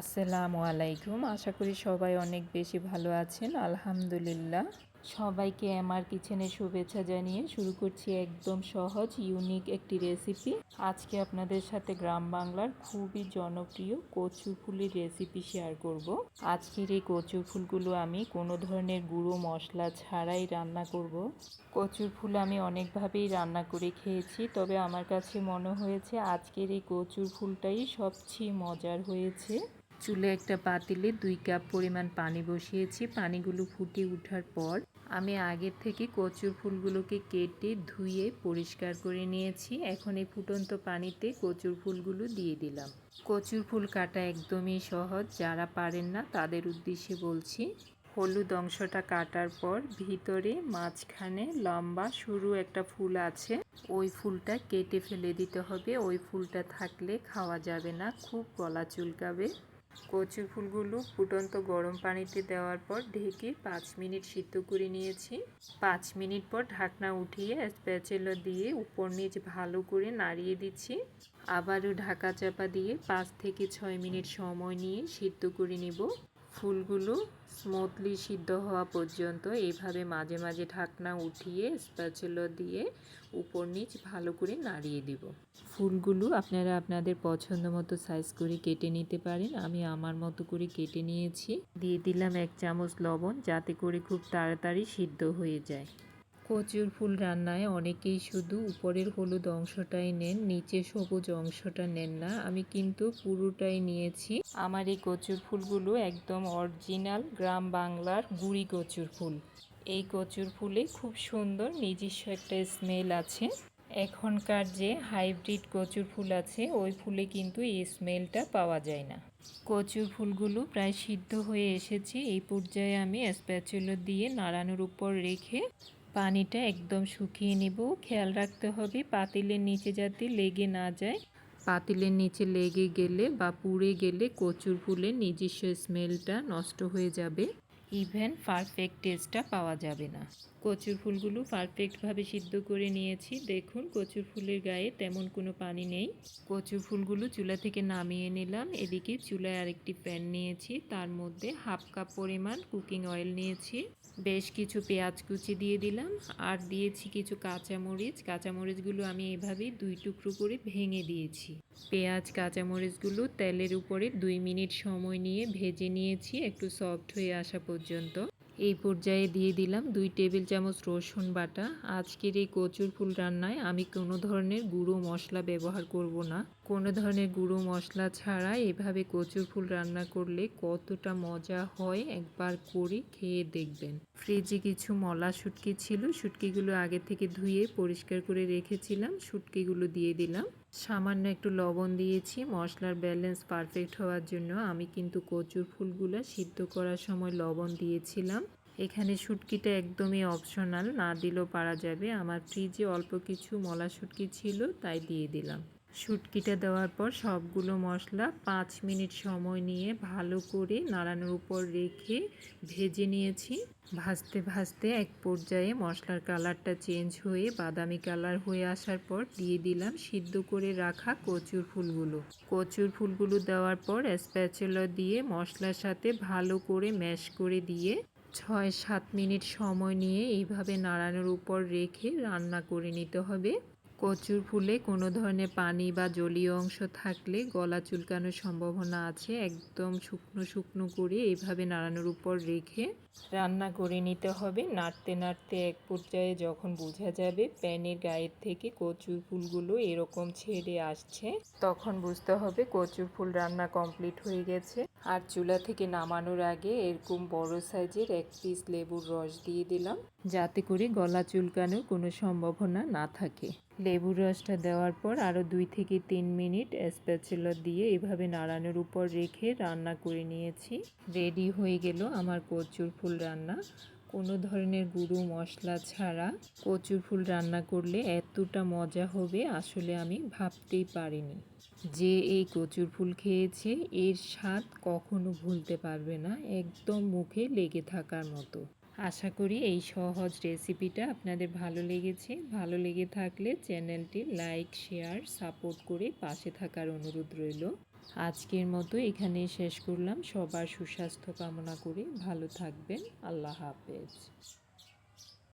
আসসালামু আলাইকুম। আশা করি সবাই অনেক বেশি ভালো আছেন। আলহামদুলিল্লাহ। সবাইকে আমার কিচেনে শুভেচ্ছা জানিয়ে শুরু করছি একদম সহজ ইউনিক একটি রেসিপি আজকে আপনাদের সাথে গ্রাম বাংলার খুবই জনপ্রিয় কচু ফুলের রেসিপি শেয়ার করব। আজকের এই কচুর ফুলগুলো আমি কোনো ধরনের গুঁড়ো মশলা ছাড়াই রান্না করব। কচুর ফুল আমি অনেকভাবেই রান্না করে খেয়েছি, তবে আমার কাছে মনে হয়েছে আজকের এই কচুর ফুলটাই সবচেয়ে মজার হয়েছে। চুলে একটা পাতিলে দুই কাপ পরিমাণ পানি বসিয়েছি। পানিগুলো ফুটে ওঠার পর আমি আগের থেকে কচুর ফুলগুলোকে কেটে ধুয়ে পরিষ্কার করে নিয়েছি। এখন এই ফুটন্ত পানিতে কচুর ফুলগুলো দিয়ে দিলাম। কচুর ফুল কাটা একদমই সহজ, যারা পারেন না তাদের উদ্দেশ্যে বলছি, হলুদ অংশটা কাটার পর ভিতরে মাঝখানে লম্বা সরু একটা ফুল আছে, ওই ফুলটা কেটে ফেলে দিতে হবে। ওই ফুলটা থাকলে খাওয়া যাবে না, খুব গলা চুলকাবে। কচু ফুলগুলো ফুটন্ত গরম পানিতে দেওয়ার পর ঢেকে পাঁচ মিনিট সিদ্ধ করে নিয়েছি। পাঁচ মিনিট পর ঢাকনা উঠিয়ে স্প্যাচেলো দিয়ে উপর নিচ ভালো করে নাড়িয়ে দিচ্ছি। আবারও ঢাকা চাপা দিয়ে পাঁচ থেকে ছয় মিনিট সময় নিয়ে সিদ্ধ করে নিব। ফুলগুলো স্মুথলি সিদ্ধ হওয়া পর্যন্ত এইভাবে মাঝে মাঝে ঢাকনা উঠিয়ে স্প্যাচুলো দিয়ে উপর নিচ ভালো করে নাড়িয়ে দিব। ফুলগুলো আপনারা আপনাদের পছন্দ মতো সাইজ করে কেটে নিতে পারেন। আমি আমার মতো করে কেটে নিয়েছি। দিয়ে দিলাম এক চামচ লবণ যাতে করে খুব তাড়াতাড়ি সিদ্ধ হয়ে যায়। কচুর ফুল রান্নায় অনেকেই শুধু উপরের হলুদ অংশটাই নেন নিচে সবুজ অংশটা নেন না। আমি কিন্তু পুরোটাই নিয়েছি। আমার এই কচুর ফুলগুলো একদম অরিজিনাল গ্রাম বাংলার গুড়ি কচুর ফুল। এই কচুর ফুলে খুব সুন্দর নিজস্ব একটা স্মেল আছে। এখনকার যে হাইব্রিড কচুর ফুল আছে, ওই ফুলে কিন্তু এই স্মেলটা পাওয়া যায় না। কচুর ফুলগুলো প্রায় সিদ্ধ হয়ে এসেছে। এই পর্যায়ে আমি স্প্যাচুলো দিয়ে নাড়ানোর উপর রেখে পানিটা একদম শুকিয়ে নেব। খেয়াল রাখতে হবে পাতিলের নিচে যাতে লেগে না যায়। পাতিলের নিচে লেগে গেলে বা পুড়ে গেলে কচুর ফুলের নিজস্ব স্মেলটা নষ্ট হয়ে যাবে। ইভেন পারফেক্ট টেস্টটা পাওয়া যাবে না। কচুর ফুলগুলো পারফেক্টভাবে সিদ্ধ করে নিয়েছি। দেখুন, কচুর ফুলের গায়ে তেমন কোনো পানি নেই। কচুর ফুলগুলো চুলা থেকে নামিয়ে নিলাম। এদিকে চুলায় আরেকটি প্যান নিয়েছি। তার মধ্যে হাফ কাপ পরিমাণ কুকিং অয়েল নিয়েছি। বেশ কিছু পেঁয়াজ কুচি দিয়ে দিলাম। আর দিয়েছি কিছু কাঁচামরিচ। কাঁচামরিচগুলো আমি এভাবেই দুই টুকরো করে ভেঙে দিয়েছি। পেঁয়াজ, কাঁচামরিচগুলো তেলের উপরে দুই মিনিট সময় নিয়ে ভেজে নিয়েছি। একটু সফট হয়ে আসা পর্যন্ত। এই পর্যায়ে দিয়ে দিলাম দুই টেবিল চামচ রসুন বাটা। আজকের এই কচুর ফুল রান্নায় আমি কোনো ধরনের গুঁড়ো মশলা ব্যবহার করব না। কোনো ধরনের গুঁড়ো মশলা ছাড়া এভাবে কচুর ফুল রান্না করলে কতটা মজা হয় একবার করে খেয়ে দেখবেন। ফ্রিজে কিছু মলা শুটকি ছিল, শুটকিগুলো আগে থেকে ধুয়ে পরিষ্কার করে রেখেছিলাম, শুটকিগুলো দিয়ে দিলাম। সামান্য একটু লবণ দিয়েছি। মশলার ব্যালেন্স পারফেক্ট হওয়ার জন্য আমি কিন্তু কচুর ফুলগুলো সিদ্ধ করার সময় লবণ দিয়েছিলাম। এখানে শুটকিটা একদমই অপশনাল না দিলেও পারা যাবে। আমার ফ্রিজে অল্প কিছু মলা শুটকি ছিল, তাই দিয়ে দিলাম। শুটকিটা দেওয়ার পর সবগুলো মশলা পাঁচ মিনিট সময় নিয়ে ভালো করে নাড়ানোর উপর রেখে ভেজে নিয়েছি। ভাজতে ভাজতে এক পর্যায়ে মশলার কালারটা চেঞ্জ হয়ে বাদামি কালার হয়ে আসার পর দিয়ে দিলাম সিদ্ধ করে রাখা কচুর ফুলগুলো। কচুর ফুলগুলো দেওয়ার পর স্প্যাচুলা দিয়ে মশলার সাথে ভালো করে ম্যাশ করে দিয়ে ছয় সাত মিনিট সময় নিয়ে এইভাবে নাড়ানোর উপর রেখে রান্না করে নিতে হবে। কচুর ফুলে কোনো ধরনের পানি বা জলীয় অংশ থাকলে গলা চুলকানোর সম্ভাবনা আছে। একদম শুকনো শুকনো করে এইভাবে নাড়ানোর উপর রেখে রান্না করে নিতে হবে। নাড়তে নাড়তে এক পর্যায়ে যখন বোঝা যাবে প্যানের গায়ের থেকে কচুর ফুলগুলো এরকম ছেড়ে আসছে, তখন বুঝতে হবে কচুর ফুল রান্না কমপ্লিট হয়ে গেছে। আর চুলা থেকে নামানোর আগে এরকম বড় সাইজের এক পিস লেবুর রস দিয়ে দিলাম, যাতে করে গলা চুলকানোর কোনো সম্ভাবনা না থাকে। লেবুর রসটা দেওয়ার পর আরও দুই থেকে তিন মিনিট স্প্যাচুলা দিয়ে এভাবে নাড়ানোর উপর রেখে রান্না করে নিয়েছি। রেডি হয়ে গেল আমার কচুর ফুল রান্না। কোনো ধরনের গুঁড়ো মশলা ছাড়া কচুর ফুল রান্না করলে এতটা মজা হবে আসলে আমি ভাবতেই পারিনি। যে এই কচুর ফুল খেয়েছে, এর স্বাদ কখনো ভুলতে পারবে না, একদম মুখে লেগে থাকার মতো। আশা করি এই সহজ রেসিপিটা আপনাদের ভালো লেগেছে। ভালো লেগে থাকলে চ্যানেলটি লাইক শেয়ার সাপোর্ট করে পাশে থাকার অনুরোধ রইল। আজকের মতো এখানেই শেষ করলাম। সবার সুস্বাস্থ্য কামনা করে ভালো থাকবেন। আল্লাহ হাফেজ।